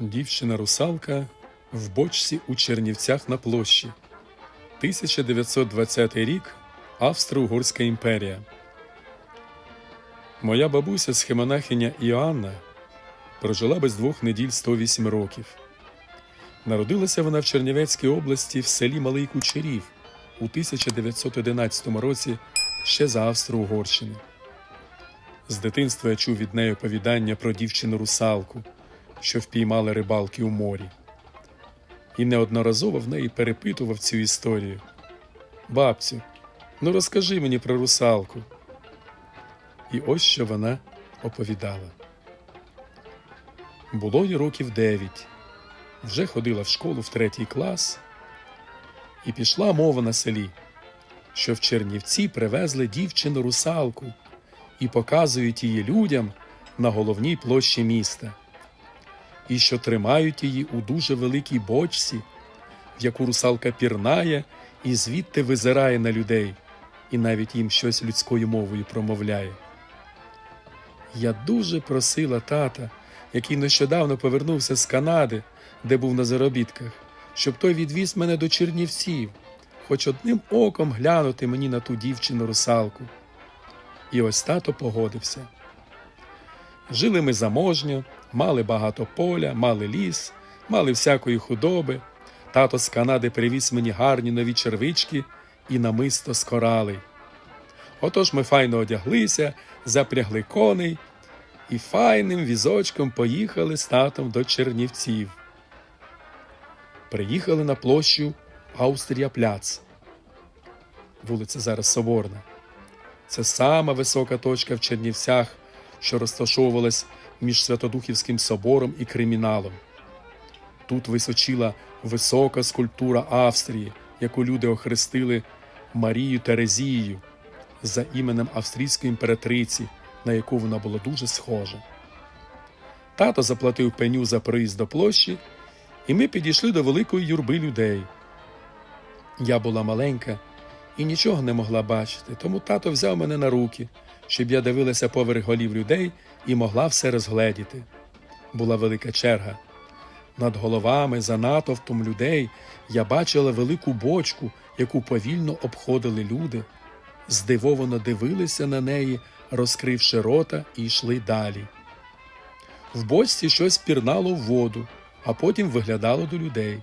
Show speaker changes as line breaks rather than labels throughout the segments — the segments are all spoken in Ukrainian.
Дівчина русалка в бочці у Чернівцях на площі. 1920 рік Австро-Угорська імперія. Моя бабуся схемонахиня Іоанна прожила без двох неділь 108 років. Народилася вона в Чернівецькій області в селі Малий Кучерів у 1911 році ще за Австро-Угорщини. З дитинства я чув від неї оповідання про дівчину русалку, що впіймали рибалки у морі. І неодноразово в неї перепитував цю історію. Бабцю, ну розкажи мені про русалку. І ось що вона оповідала. Було їй років дев'ять. Вже ходила в школу в третій клас, і пішла мова на селі, що в Чернівці привезли дівчину русалку і показують її людям на головній площі міста, і що тримають її у дуже великій бочці, в яку русалка пірнає і звідти визирає на людей, і навіть їм щось людською мовою промовляє. Я дуже просила тата, який нещодавно повернувся з Канади, де був на заробітках, щоб той відвіз мене до Чернівців, хоч одним оком глянути мені на ту дівчину русалку. І ось тато погодився. Жили ми заможньо, мали багато поля, мали ліс, мали всякої худоби. Тато з Канади привіз мені гарні нові червички і намисто з коралей. Отож ми файно одяглися, запрягли коней і файним візочком поїхали з татом до Чернівців. Приїхали на площу Австрія Пляц. Вулиця зараз Соборна. Це сама висока точка в Чернівцях, що розташовувалась між Святодухівським собором і криміналом. Тут височила висока скульптура Австрії, яку люди охрестили Марію Терезією за іменем австрійської імператриці, на яку вона була дуже схожа. Тато заплатив пеню за проїзд до площі, і ми підійшли до великої юрби людей. Я була маленька і нічого не могла бачити, тому тато взяв мене на руки, щоб я дивилася поверх голів людей і могла все розгледіти. Була велика черга. Над головами за натовпом людей я бачила велику бочку, яку повільно обходили люди, здивовано дивилися на неї, розкривши рота, і йшли далі. В бочці щось пірнало в воду, а потім виглядало до людей.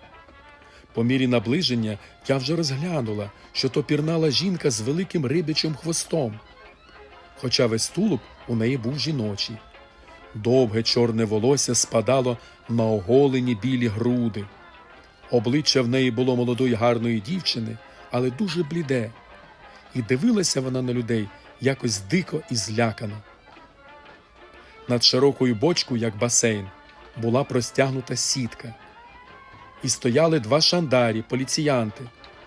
По мірі наближення я вже розглянула, що то пірнала жінка з великим рибячим хвостом. Хоча весь тулуб у неї був жіночий. Довге чорне волосся спадало на оголені білі груди. Обличчя в неї було молодої гарної дівчини, але дуже бліде, і дивилася вона на людей якось дико і злякано. Над широкою бочкою, як басейн, була простягнута сітка. І стояли два шандарі, поліціянти,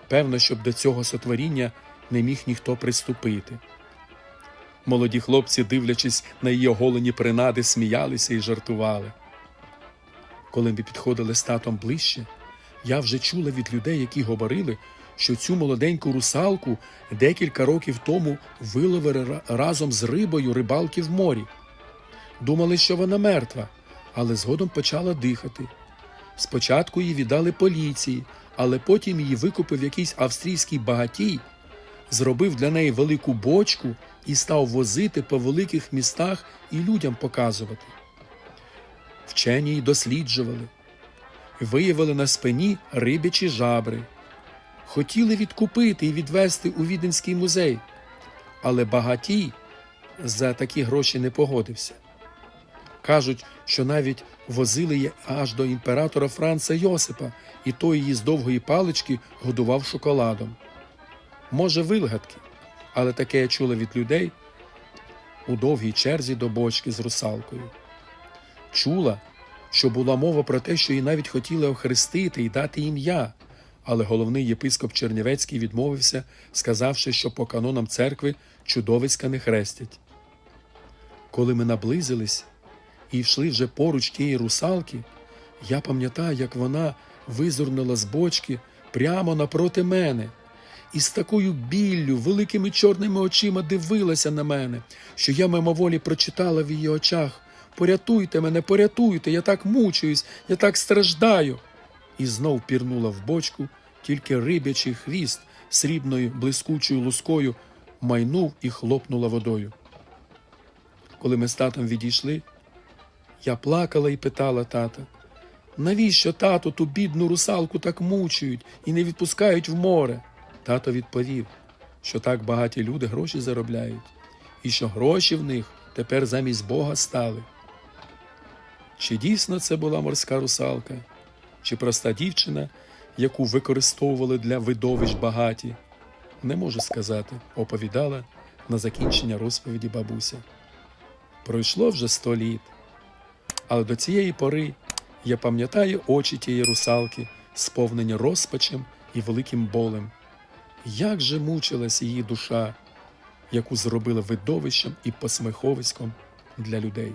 певно, щоб до цього сотворіння не міг ніхто приступити. Молоді хлопці, дивлячись на її оголені принади, сміялися і жартували. Коли ми підходили з татом ближче, я вже чула від людей, які говорили, що цю молоденьку русалку декілька років тому виловили разом з рибою рибалки в морі. Думали, що вона мертва, але згодом почала дихати. Спочатку її віддали поліції, але потім її викупив якийсь австрійський багатій, зробив для неї велику бочку і став возити по великих містах і людям показувати. Вчені й досліджували, виявили на спині рибячі жабри. Хотіли відкупити і відвести у Віденський музей, але багатій за такі гроші не погодився. Кажуть, що навіть возили її аж до імператора Франца Йосипа, і той її з довгої палички годував шоколадом. Може, вилгадки, але таке я чула від людей у довгій черзі до бочки з русалкою. Чула, що була мова про те, що її навіть хотіли охрестити і дати ім'я, але головний єпископ Чернівецький відмовився, сказавши, що по канонам церкви чудовиська не хрестять. Коли ми наблизились і йшли вже поруч тієї русалки, я пам'ятаю, як вона визирнула з бочки прямо напроти мене і з такою біллю, великими чорними очима дивилася на мене, що я мимоволі прочитала в її очах Порятуйте мене, порятуйте, я так мучуюсь, я так страждаю. І знов пірнула в бочку, тільки рибячий хвіст срібною блискучою лускою майнув і хлопнула водою. Коли ми з татом відійшли, я плакала і питала тата, навіщо тато ту бідну русалку так мучують і не відпускають в море? Тато відповів, що так багаті люди гроші заробляють, і що гроші в них тепер замість Бога стали. Чи дійсно це була морська русалка, чи проста дівчина, яку використовували для видовищ багаті? Не можу сказати, оповідала на закінчення розповіді бабуся. Пройшло вже сто літ, але до цієї пори я пам'ятаю очі тієї русалки, сповнені розпачем і великим болем. Як же мучилась її душа, яку зробили видовищем і посміховиськом для людей.